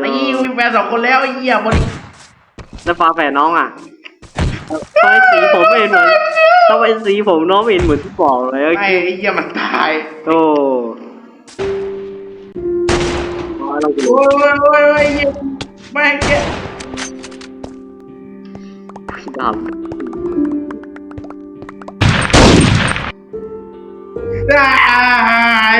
ไอ้ยี่มีแฟนสองคนแล้วไอ้เหี้ยบริแล้วฟ้าแฝดน้องอะทำไมสีผมไม่เห็นเหมือนทำไมสีผมน้องไม่เห็นเหมือนที่บอกเลยไม่ไอ้เหี้ยมันตายโอ้เราจะโอ้ยโอ้ยโอ้ยโอ้ยเหี้ยแม่งเจ๊ะดาบได้ไอ้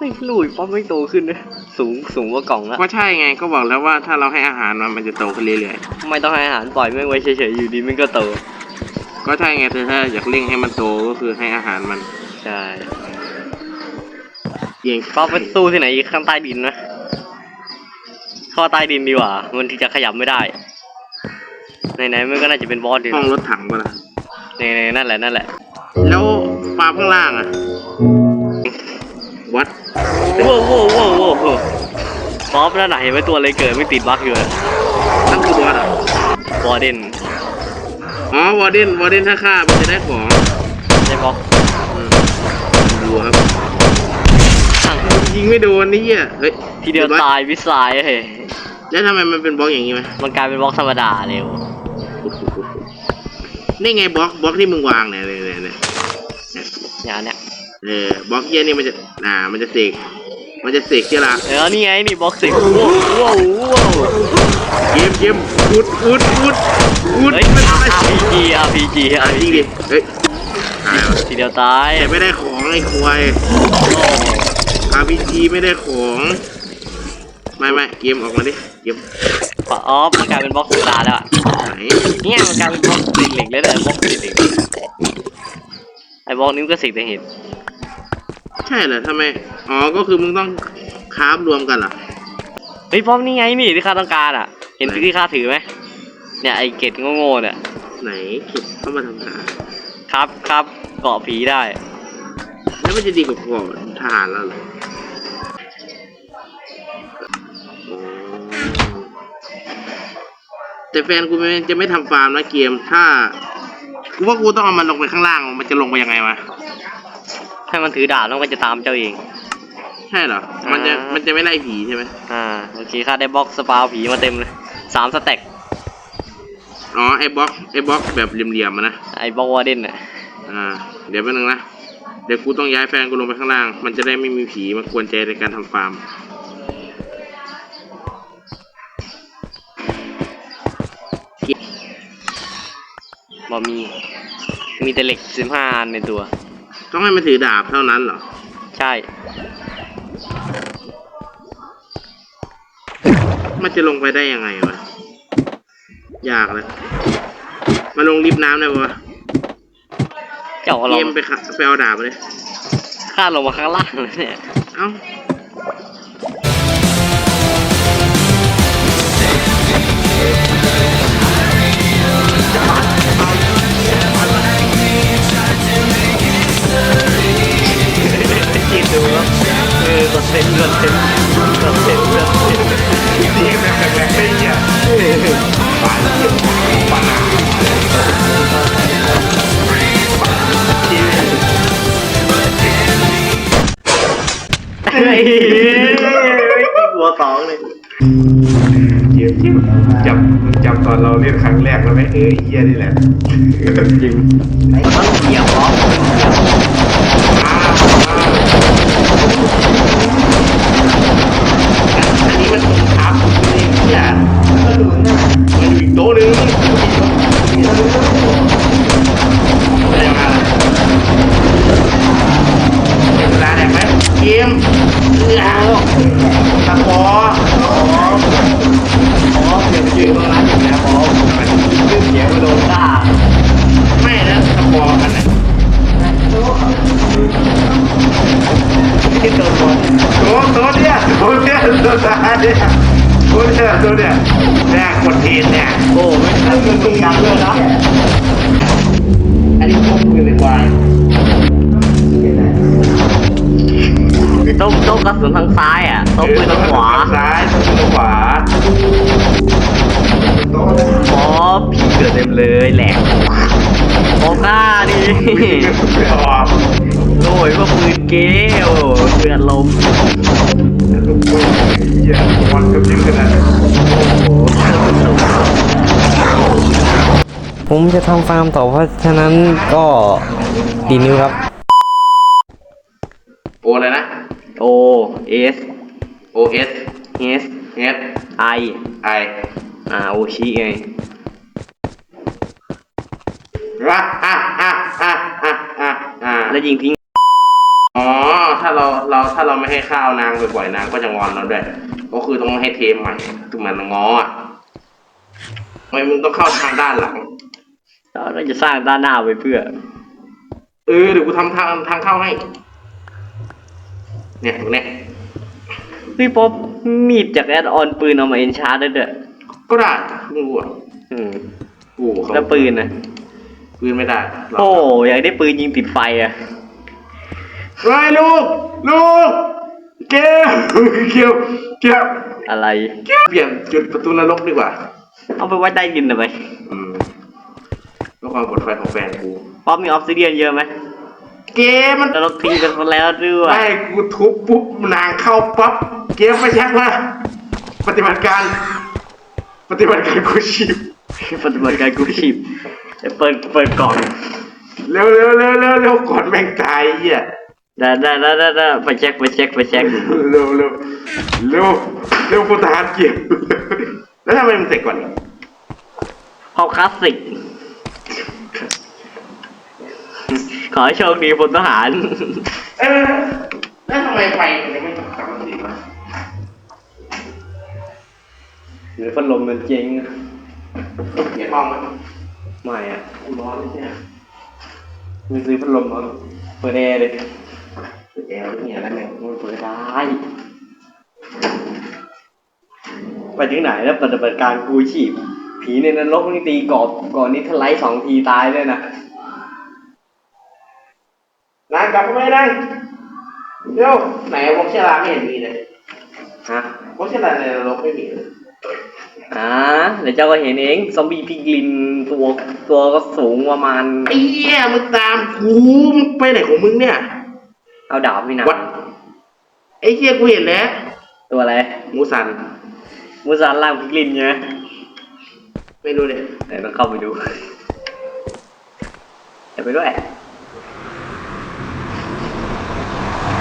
เหี้ยไม่ลุยป๊อปไม่โตขึ้นนะสูงสูงกว่ากล่องละก็ใช่ไงก็บอกแล้วว่าถ้าเราให้อาหารมันมันจะโตขึ้นเรื่อยไม่ต้องให้อาหารปล่อยไม่งไว้เฉยๆอยู่ดีมันก็โตๆก็ใช่ไงแต่ถ้าอยากเร่งให้มันโตก็คือให้อาหารมันใช่เองป๊อปไปตู้ที่ไหนอีกข้างใต้ดินนะเข้าใต้ดินดีกว่ามันที่จะขยับไม่ได้ไหนๆมันก็น่าจะเป็นบอสดิห้องรถถังปะล่ะในๆนั่นแหละนั่นแหละแล้วฟาร์มข้างล่างอะ วัดโว้วโว้วโว้วโว้วโว้วป๊อปนั่นไหนะเห็นไหมตัวอะไรเกิดไม่ติดบั๊กอยู่อะนั่นคือบอสอะบอเดนอ๋อวอร์เดนวอร์เดนถ้าฆ่ามันจะได้ของใช่ป๊อปอืมดูครับยิงไม่โดนนี่เหี้ยเฮ้ยทีเดียวตายวิสัยเฮ้ยแล้วทำไมมันเป็นบล็อกอย่างนี้ไหมมันกลายเป็นบล็อกธรรมดาเร็วนี่ไงบล็อกบล็อกที่มึงวางเนี่ยเนี่ยเนี่ยเนี่ยอย่างเนี้ย เออบล็อกเหี้ยนี่มันจะอ่ามันจะเสกมันจะเสกเจลาเออนี่ไงนี่บล็อกสิโว้วโว้วโว้วเกมเกมอุดอุดอุดอุดเฮ้ยมันอะไร RPG RPG อะจริงดิเฮ้ยตายว่ะทีเดียวตายแต่ไม่ได้ของไอ้ควาย RPG ไม่ได้ของ ไม่ไม่เกมออกมาดิเกมอ๋อมันกลายเป็นบล็อกธรรมดาแล้วอะไหนเนี่ยมันกลายเป็นบล็อกติดเหล็กแล้วแต่บล็อกติดเหล็กไอ้บล็อกนี้มันก็สิกแต่เห็น ใช่เหรอทำไม อ๋อ ก็คือมึงต้องคราฟรวมกันเหรอ เฮ้ยพร้อมนี่ไงนี่ที่ข้าต้องการอะ เห็นไหน ที่ข้าถือไหมเนี่ยไอ้เกตโง่ๆเนี่ยไหนเก็บเข้ามาทำหาครับครับเกาะผีได้ แล้วมันจะดีกว่าก่อนทหารแล้วเหรออ๋อแต่แฟนกูไม่จะไม่ทำฟาร์มนะเกม ถ้า กูว่ากูต้องเอามันลงไปข้างล่าง มันจะลงไปยังไงวะ ให้มันถือดาบแล้วมันจะตามเจ้าเอง ใช่เหรอ มันจะอ่ามั มันจะไม่ไล่ผีใช่ไหมอ่าโอเคข้าได้บล็อกสปาวผีมาเต็มเลยสามสแต็กอ๋อไอ้บล็อกไอ้บล็อกแบบเหลี่ยมๆอะนะ ไอ้บล็อกวอร์เดนอะอ่า เดี๋ยวแป๊บนึงนะ เดี๋ยวกูต้องย้ายแฟนกูลงไปข้างล่าง มันจะได้ไม่มีผีมากวนใจในการทำฟาร์ม บอมีมีแต่เหล็กสิบห้าอันในตัว ต้องให้มันถือดาบเท่านั้นเหรอ ใช่ มันจะลงไปได้ยังไงวะ ยากเลยมาลงริบน้ำได้ปะวะเจ้าเกเรามไปขะไปเอาดาบมาเลยข้าลงมาข้างล่างเลยเนี่ย เอ้า อกดเซ็นกดเซ็นกดเซ็นกดเซ็นทีแบบแบบไม่เนี่ยปาปาเฮ้ยหัวสองเลยเยี่ยมจริงจำจำตอนเราเล่นครั้งแรกแล้วไหมเออไอ้เฮียนี่แหละจริงมันต้องเหยียบพร้อม กมือเป็นวายต้องต้องกระสุนทางซ้ายอะต้องปืนทางขวาซ้ายต้องปืนทางขวาโต๊ะเนี่ยอ๋อผีเกิดเต็มเลยแหลกโอ้กล้าดิไม่ออกโลยพวกปืนเก๋โอ้ยเลือดลมลูกโป่งเหี้ยวันก็ยิงขนาด ผมจะทำฟาร์มต่อเพราะฉะนั้นก็ดีนิ้วครับ โออะไรนะโอเอส O S เอส S ไอ I อ่าโอชิไงอะอะอะอะอะอะอะแล้วยิงทิ้ง อ๋อ ถ้าเราเราถ้าเราไม่ให้ข้าวนางบ่อยๆนางก็จะงอนเราด้วย ก็คือต้องให้เทมใหม่ถึงมันง้ออะทำไมมึงต้องเข้าทางด้านหลัง เราจะสร้างด้านหน้าไปเพื่อ เออเดี๋ยวกูทำทางทางเข้าให้ เนี่ยตรงเนี้ยพี่ป๊อปมีดจากแอดออนปืนเอามาเอนชาร์ดได้ด้วยก็ได้ไม่รู้อะอืมกูเขาแล้วปืนนะปืนไม่ได้หรอกโอ้อยากได้ปืนยิงติดไฟอะเฮ้ยลูกลูกเกมเกมเกมอะไรเกมเปลี่ยนจุดประตูนรกดีกว่า เอาไปไว้ใต้ดินทำไมอืมเพื่อ ความปลอดภัยของแฟนกูป๊อปมีออฟซิเดียนเยอะไหมเกมมันแล้วเราทิ้งกันไปแล้วด้วยไม่กูทุบปุ๊บนางเข้าปั๊บเกมไปชักมาปฏิบัติการ ปฏิบัติการกูชีพปฏิบัติการกูชีพเดี๋ยวเปิดเปิดกล่องเร็วเร็วเร็วเร็วเร็วก่อนแม่งตายไอ้เหี้ยได้ได้ได้ได้ได้ไปเช็คไปเช็คไปเช็คเร็วเร็วเร็วเร็วพลทหารเกียร์แล้วทำไมมันเสร็จก่อนอีกพอคลาสสิก ขอให้โชคดีพลทหาร เออ แล้วทำไมไฟมันยังไม่กลับมาติดวะหรือพัดลมมันเจ๊งเกียร์ห้องมันไม่อะร้อนใช่ไหมมีซื้อพัดลมมาเปิดแอร์เลยแอร์เนี่ยแล้วเนี่ยมันเปิดได้ไปถึงไหนแล้วปฏิบัติการกูชีพผีในนรกนี่ตีกอบก่อนนี่ทลายสองทีตายเลยนะ นางกลับมาไม่ได้เร็วไหนวงเชลาไม่เห็นมีเลยฮะวงเชลาในนรกไม่มีเลยอ่าเดี๋ยวเจ้าก็เห็นเองซอมบี้พิกลินตัวตัวก็สูงประมาณไอ้เหี้ยมึงตามกูมึงไปไหนของมึงเนี่ย เอาดาบพี่นาวัดไอ้เหี้ยกูเห็นแล้ว ตัวอะไรมูซันมูซานล่างพิกลินใช่ไหมไม่รู้เลยเดี๋ยวต้องเข้าไปดูเดี๋ยวไปด้วย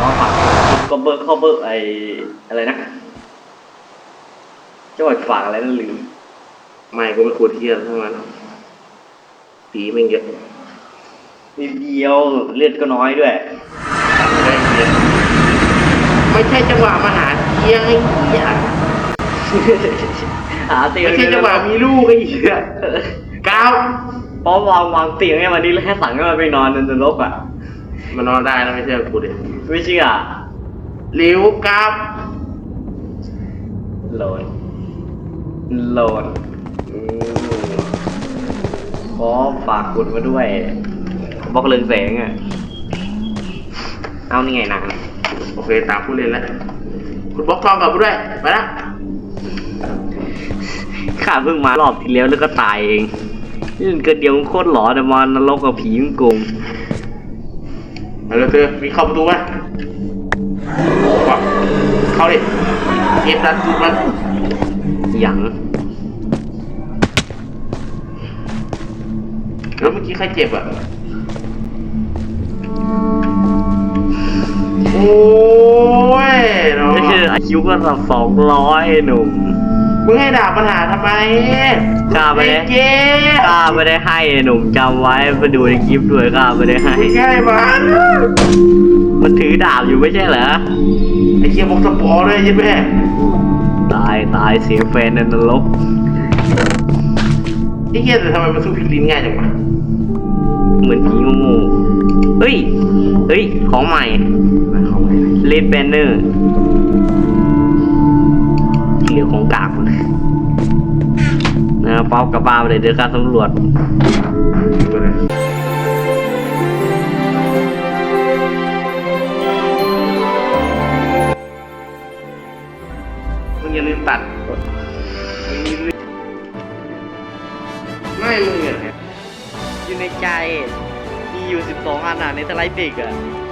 ก็ฝากก็เบอร์เข้าเบอร์ไออะไรนะจังหวัดฝากอะไรนั่นลืมไม่กูไม่ควรเที่ยวทั้งนั้นผีแม่งเยอะนิดเดียวเลือดก็น้อยด้วย ไม่ใช่จังหวะมาหาเที่ยงไอ้เหี้ยหาเตียงไม่ใช่จังหวะมีลูกไอ้เหี้ยก้าวเพราะวางวางเตียงให้มันนี่แล้วแค่สั่งให้มันไปนอนในนรกอะมานอนได้แล้วไม่ใช่กูดิ ไม่เชื่อเร็วก้าวโหลดโหลดขอฝากกดมาด้วยบล็อกเรืองแสงอะ เอานี่ไงหนังโอเค ตามผู้เล่นแล้ว คุณบล็อกทองกับกูด้วย ไปละข้าเพิ่งมารอบที่แล้วแล้วก็ตายเองนี่เกิดเดียวมันโคตรหลอนแต่มานรกกับผีมันโกงมาเร็วเธอมีเข้าประตูไหม เข้าดิเก็บดันจุดมันหยังแล้วเมื่อกี้ใครเจ็บอะ โอ้ยเนาะไม่ใช่อายุก็สักสองร้อยหนุ่ม มึงให้ด่าปัญหาทำไมกล้าไปเลยไอ้เจ๊ข้าไม่ได้ให้หนุ่มจำไว้ไปดูในคลิปด้วยข้าไม่ได้ให้ง่ายมัน มันถือดาบอยู่ไม่ใช่เหรอ ไอ้เหี้ยบอกสปอร์เลยใช่ไหมตายตายเสียแฟนในนรกไอ้เหี้ยแต่ทำไมมันสู้พิกลินง่ายจังวะเหมือนผีงูๆเฮ้ย เฮ้ย ของใหม่ไม่เข้าไปเลยเลดแบนเนอร์เรื่องของกากมันนะป๊อปกับป้าไปเลยเดินการสำรวจ ดูเลย มึงเ